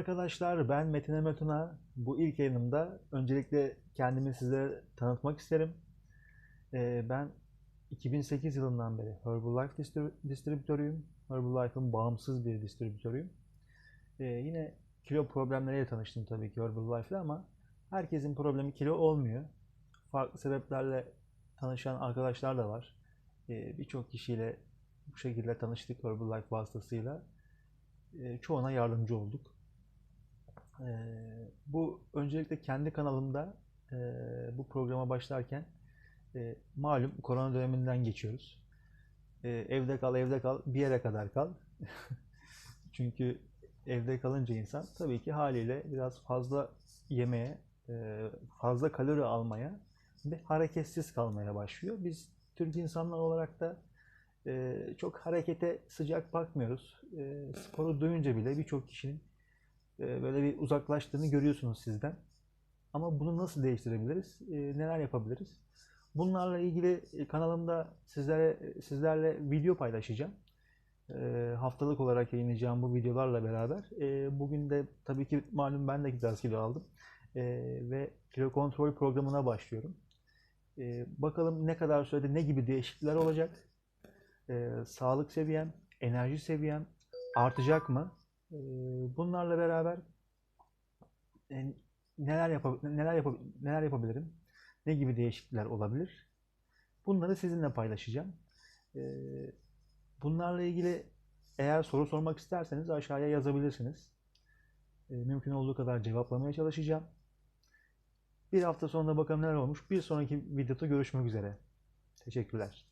arkadaşlar, ben Metin Emetuna. Bu ilk yayınımda öncelikle kendimi size tanıtmak isterim. Ee, ben 2008 yılından beri Herbalife distri- distribütörüyüm. Herbalife'ın bağımsız bir distribütörüyüm. Ee, yine kilo problemleriyle tanıştım tabii ki Herbalife'le ama herkesin problemi kilo olmuyor. Farklı sebeplerle tanışan arkadaşlar da var. Ee, Birçok kişiyle bu şekilde tanıştık Herbalife vasıtasıyla. Çoğuna yardımcı olduk. Ee, bu öncelikle kendi kanalımda e, bu programa başlarken e, malum korona döneminden geçiyoruz. E, evde kal, evde kal, bir yere kadar kal. Çünkü evde kalınca insan tabii ki haliyle biraz fazla yemeye, e, fazla kalori almaya ve hareketsiz kalmaya başlıyor. Biz Türk insanlar olarak da e, çok harekete sıcak bakmıyoruz. E, sporu duyunca bile birçok kişinin e, böyle bir uzaklaştığını görüyorsunuz sizden. Ama bunu nasıl değiştirebiliriz? E, neler yapabiliriz? Bunlarla ilgili e, kanalımda sizlere sizlerle video paylaşacağım. E, haftalık olarak yayınlayacağım bu videolarla beraber. E, bugün de tabii ki malum ben de biraz kilo aldım. E, ve kilo kontrol programına başlıyorum. E, bakalım ne kadar sürede ne gibi değişiklikler olacak? E, sağlık seviyem, enerji seviyem artacak mı? E, bunlarla beraber e, neler yapa neler yapa neler yapabilirim? Ne gibi değişiklikler olabilir? Bunları sizinle paylaşacağım. E, bunlarla ilgili eğer soru sormak isterseniz aşağıya yazabilirsiniz. E, mümkün olduğu kadar cevaplamaya çalışacağım. Bir hafta sonra bakalım neler olmuş. Bir sonraki videoda görüşmek üzere. Teşekkürler.